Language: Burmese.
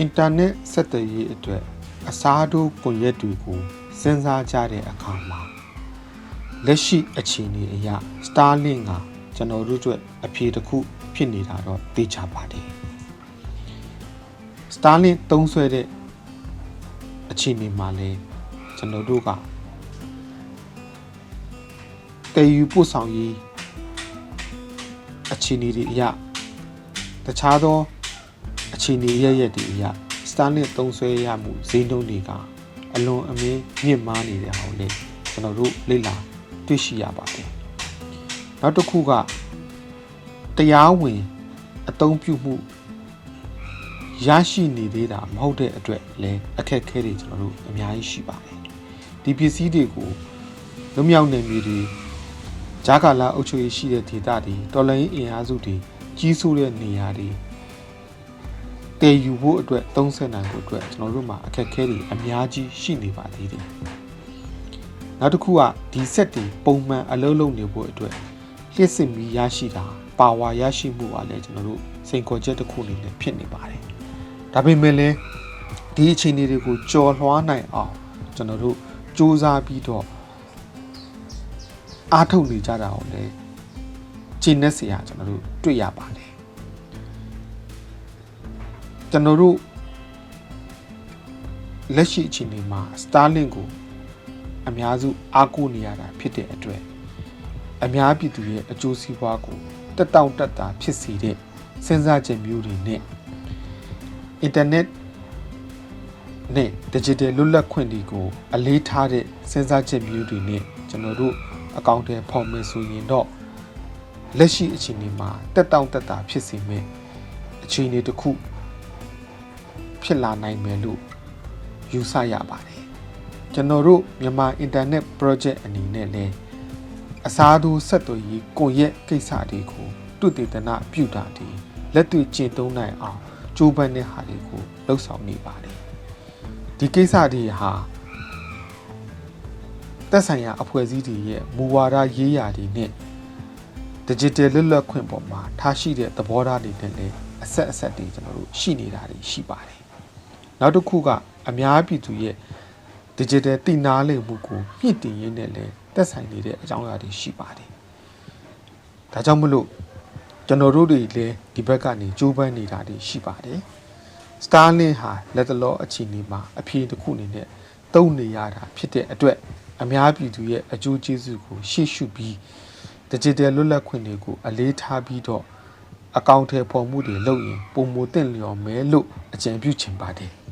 အင်တာနက်ဆက်သွယ်ရေးအတွက်အစားထိုးကွန်ရက်တွေကိုစဉ်းစားကြတဲ့အခါမှာလက်ရှိအခြေအနေအရ Starlink ကကျွန်တော်တို့အတွက်အဖြေတစ်ခုဖြစ်နေတာတော့သိချပါတယ် Starlink သုံးဆွဲတဲ့အခြေအနေမှာလဲကျွန်တော်တို့ကတည်ယူပို့ဆောင်ရေးအခြေအနေတွေအရတခြားသော အခြေအနေရရက်တွေအရ Starlink သုံးဆွဲရမှုဈေးနှုန်းတွေကအလွန်အမင်းမြင့်မားနေတဲ့ဟာကိုလေကျွန်တော်တို့လေ့လာတွေ့ရှိရပါတယ်နောက်တစ်ခုကတရားဝင်အသုံးပြုမှုရရှိနေသေးတာမဟုတ်တဲ့အတွက်လည်းအခက်အခဲတွေကျွန်တော်တို့အများကြီးရှိပါတယ်ဒီပစ္စည်းတွေကိုလွမြောက်နေမြေတွေဂျာကာလာအုပ်ချုပ်ရေးရှိတဲ့ဒေသတွေတော်လိုင်းအင်အားစုတွေကြီးစိုးတဲ့နေရာတွေ တည်ယူဖို့အတွက်သုံးဆနိုင်ဖို့အတွက်ကျွန်တော်တို့မှာအခက်အခဲတွေအများကြီးရှိနေပါသေးတယ်နောက်တစ်ခုကဒီဆက်တွေပုံမှန်အလုံးလုံးနေဖို့အတွက်လျှစ်စစ်မီရရှိတာပါဝါရရှိမှုကလည်းကျွန်တော်တို့စိန်ခေါ်ချက်တစ်ခုအနေနဲ့ဖြစ်နေပါတယ်ဒါပေမဲ့လည်းဒီအခြေအနေတွေကိုကြော်လွှားနိုင်အောင်ကျွန်တော်တို့စူးစမ်းပြီးတော့အားထုတ်နေကြတာကိုလည်းကျင့်နေစရာကျွန်တော်တို့တွေ့ရပါတယ် ကျွန်တော်တို့လက်ရှိအခြေအနေမှာ Starlink ကိုအများစုအားကိုးနေရတာဖြစ်တဲ့အတွက်အများပြည်သူရဲ့အကျိုးစီးပွားကိုတက်တောင့်တက်တာဖြစ်စေတဲ့စဉ်းစားချက်မျိုးတွေနဲ့အင်တာနက်နဲ့ digital လွတ်လပ်ခွင့်တွေကိုအလေးထားတဲ့စဉ်းစားချက်မျိုးတွေနဲ့ကျွန်တော်တို့အကောင့်ထဲဖော်မယ်ဆိုရင်တော့လက်ရှိအခြေအနေမှာတက်တောင့်တက်တာဖြစ်စေမယ်အခြေအနေတစ်ခု ဖြစ်လာနိုင်မယ်လို့ယူဆရပါတယ်ကျွန်တော်တို့မြန်မာအင်တာနက် project အနေနဲ့လည်းအစားထိုးဆက်သွယ်ရေးကွန်ရက်ကိစ္စတွေကိုတုတည်တနာပြုတာဒီလက်တွေ့ကျင့်သုံးနိုင်အောင်ကြိုးပမ်းတဲ့ဟာတွေကိုလှုပ်ဆောင်နေပါတယ်ဒီကိစ္စတွေဟာသက်ဆိုင်ရာအဖွဲ့အစည်းတွေရဲ့မူဝါဒရေးရာတွေနဲ့ digital လွတ်လပ်ခွင့်ပေါ်မှာထားရှိတဲ့သဘောထားတွေနဲ့လည်းအဆက်အဆက်တွေကျွန်တော်တို့ရှိနေတာတွေရှိပါတယ် နောက်တစ်ခုကအများပြည်သူရဲ့ digital တည်နာလိမ့်မှုကိုမြင့်တင်ရင်းနဲ့လည်းသက်ဆိုင်နေတဲ့အကြောင်းအရာတွေရှိပါတယ်ဒါကြောင့်မလို့ကျွန်တော်တို့တွေလည်းဒီဘက်ကနေကြိုးပမ်းနေတာတွေရှိပါတယ်။ Starlink ဟာလက်တလောအခြေအနေမှာအဖြေတစ်ခုအနေနဲ့တုံးနေရတာဖြစ်တဲ့အတွက်အများပြည်သူရဲ့အကျိုးကျေးဇူးကိုရှေ့ရှုပြီး digital လွတ်လပ်ခွင့်တွေကိုအလေးထားပြီးတော့အကောင့်ထဲပေါ်မှုတွေလုပ်ရင်ပုံမတင့်လျော်မဲလို့အကြံပြုချင်ပါတယ်။